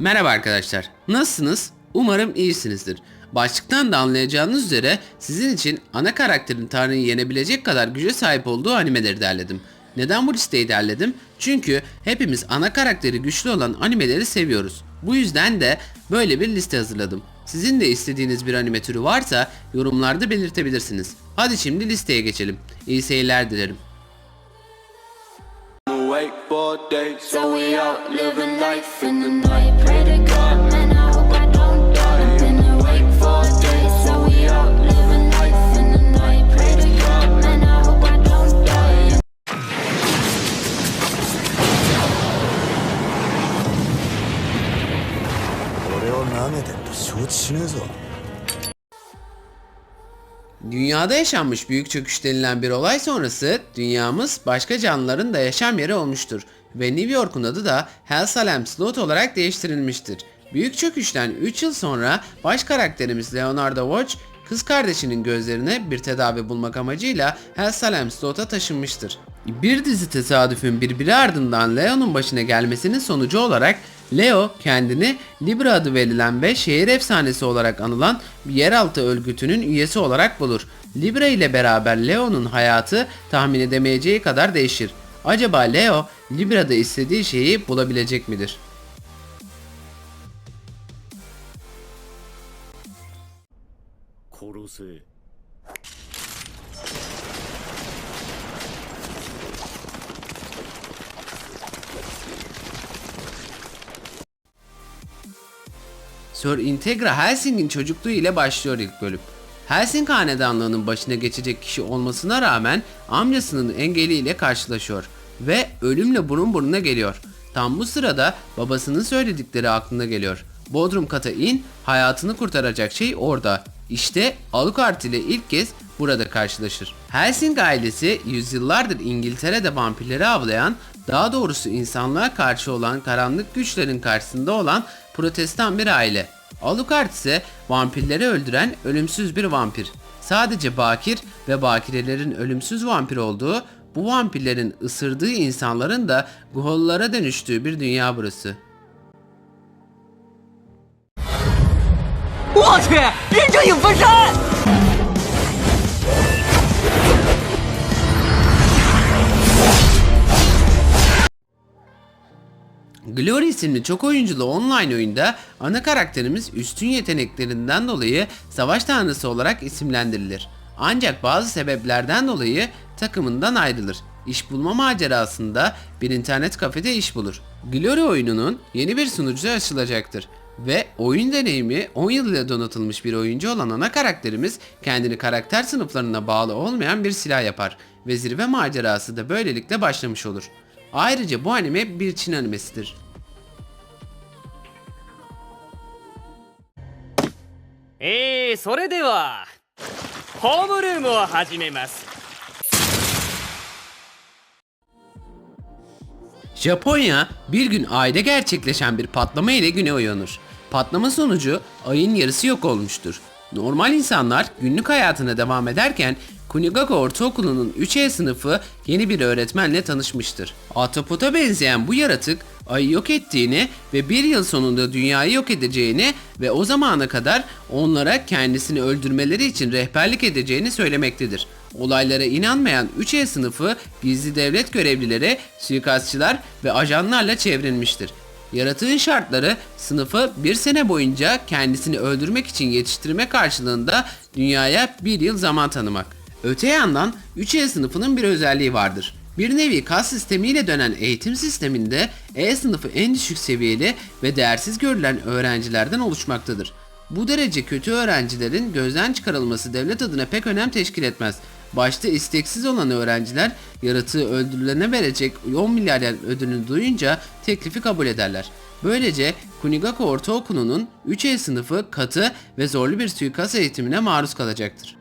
Merhaba arkadaşlar. Nasılsınız? Umarım iyisinizdir. Başlıktan da anlayacağınız üzere sizin için ana karakterin Tanrı'yı yenebilecek kadar güce sahip olduğu animeleri derledim. Neden bu listeyi derledim? Çünkü hepimiz ana karakteri güçlü olan animeleri seviyoruz. Bu yüzden de böyle bir liste hazırladım. Sizin de istediğiniz bir anime türü varsa yorumlarda belirtebilirsiniz. Hadi şimdi listeye geçelim. İyi seyirler dilerim. So we out living life in the night. めてると承知しねえぞ Dünyada yaşanmış büyük çöküş denilen bir olay sonrası dünyamız başka canlıların da yaşam yeri olmuştur ve New York'un adı da Hell Salem Slot olarak değiştirilmiştir. Büyük çöküşten 3 yıl sonra baş karakterimiz Leonardo Watch kız kardeşinin gözlerine bir tedavi bulmak amacıyla Hell Salem Slot'a taşınmıştır. Bir dizi tesadüfün birbiri ardından Leo'nun başına gelmesinin sonucu olarak Leo kendini Libra adı verilen ve şehir efsanesi olarak anılan bir yeraltı örgütünün üyesi olarak bulur. Libra ile beraber Leo'nun hayatı tahmin edemeyeceği kadar değişir. Acaba Leo Libra'da istediği şeyi bulabilecek midir? 殺 Sir Integra Helsing'in çocukluğu ile başlıyor ilk bölüm. Helsing hanedanlığının başına geçecek kişi olmasına rağmen amcasının engeliyle karşılaşıyor ve ölümle burun buruna geliyor. Tam bu sırada babasının söyledikleri aklına geliyor. Bodrum kata in, hayatını kurtaracak şey orada. İşte Alucard ile ilk kez burada karşılaşır. Helsing ailesi yüzyıllardır İngiltere'de vampirleri avlayan, daha doğrusu insanlığa karşı olan karanlık güçlerin karşısında olan protestan bir aile. Alucard ise vampirleri öldüren ölümsüz bir vampir. Sadece bakir ve bakirelerin ölümsüz vampir olduğu, bu vampirlerin ısırdığı insanların da Guhollara dönüştüğü bir dünya burası. 我去，忍者影分身！ Glory isimli çok oyunculu online oyunda ana karakterimiz üstün yeteneklerinden dolayı savaş tanrısı olarak isimlendirilir. Ancak bazı sebeplerden dolayı takımından ayrılır. İş bulma macerasında bir internet kafede iş bulur. Glory oyununun yeni bir sunucu açılacaktır. Ve oyun deneyimi 10 yıl ile donatılmış bir oyuncu olan ana karakterimiz kendini karakter sınıflarına bağlı olmayan bir silah yapar ve zirve macerası da böylelikle başlamış olur. Ayrıca bu anime bir Çin animesidir. Eee, それではホームルームを始めます。Japonya bir gün ayda gerçekleşen bir patlama ile güne uyanır. Patlama sonucu ayın yarısı yok olmuştur. Normal insanlar günlük hayatına devam ederken Kunigako Ortaokulu'nun 3E sınıfı yeni bir öğretmenle tanışmıştır. Atopota benzeyen bu yaratık ayı yok ettiğini ve bir yıl sonunda dünyayı yok edeceğini ve o zamana kadar onlara kendisini öldürmeleri için rehberlik edeceğini söylemektedir. Olaylara inanmayan 3E sınıfı gizli devlet görevlileri, suikastçılar ve ajanlarla çevrilmiştir. Yaratığın şartları sınıfı bir sene boyunca kendisini öldürmek için yetiştirme karşılığında dünyaya bir yıl zaman tanımak. Öte yandan 3E sınıfının bir özelliği vardır. Bir nevi kas sistemiyle dönen eğitim sisteminde E sınıfı en düşük seviyeli ve değersiz görülen öğrencilerden oluşmaktadır. Bu derece kötü öğrencilerin gözden çıkarılması devlet adına pek önem teşkil etmez. Başta isteksiz olan öğrenciler yaratığı öldürülene verecek 10 milyar ödülünü duyunca teklifi kabul ederler. Böylece Kunigako Ortaokulu'nun 3E sınıfı katı ve zorlu bir suikast eğitimine maruz kalacaktır.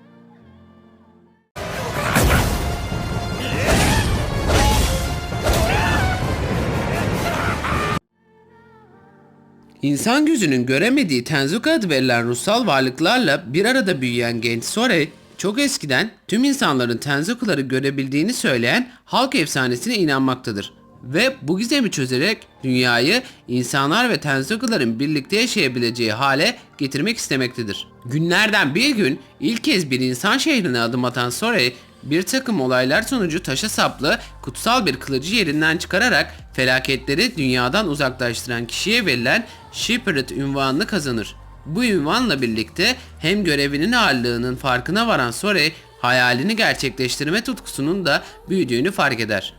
İnsan gözünün göremediği Tenzuka adı verilen ruhsal varlıklarla bir arada büyüyen genç Sore, çok eskiden tüm insanların Tenzukuları görebildiğini söyleyen halk efsanesine inanmaktadır. ve bu gizemi çözerek dünyayı insanlar ve Tensoka'ların birlikte yaşayabileceği hale getirmek istemektedir. Günlerden bir gün ilk kez bir insan şehrine adım atan Sorey bir takım olaylar sonucu taşa saplı kutsal bir kılıcı yerinden çıkararak felaketleri dünyadan uzaklaştıran kişiye verilen Shepherd ünvanını kazanır. Bu ünvanla birlikte hem görevinin ağırlığının farkına varan Sorey hayalini gerçekleştirme tutkusunun da büyüdüğünü fark eder.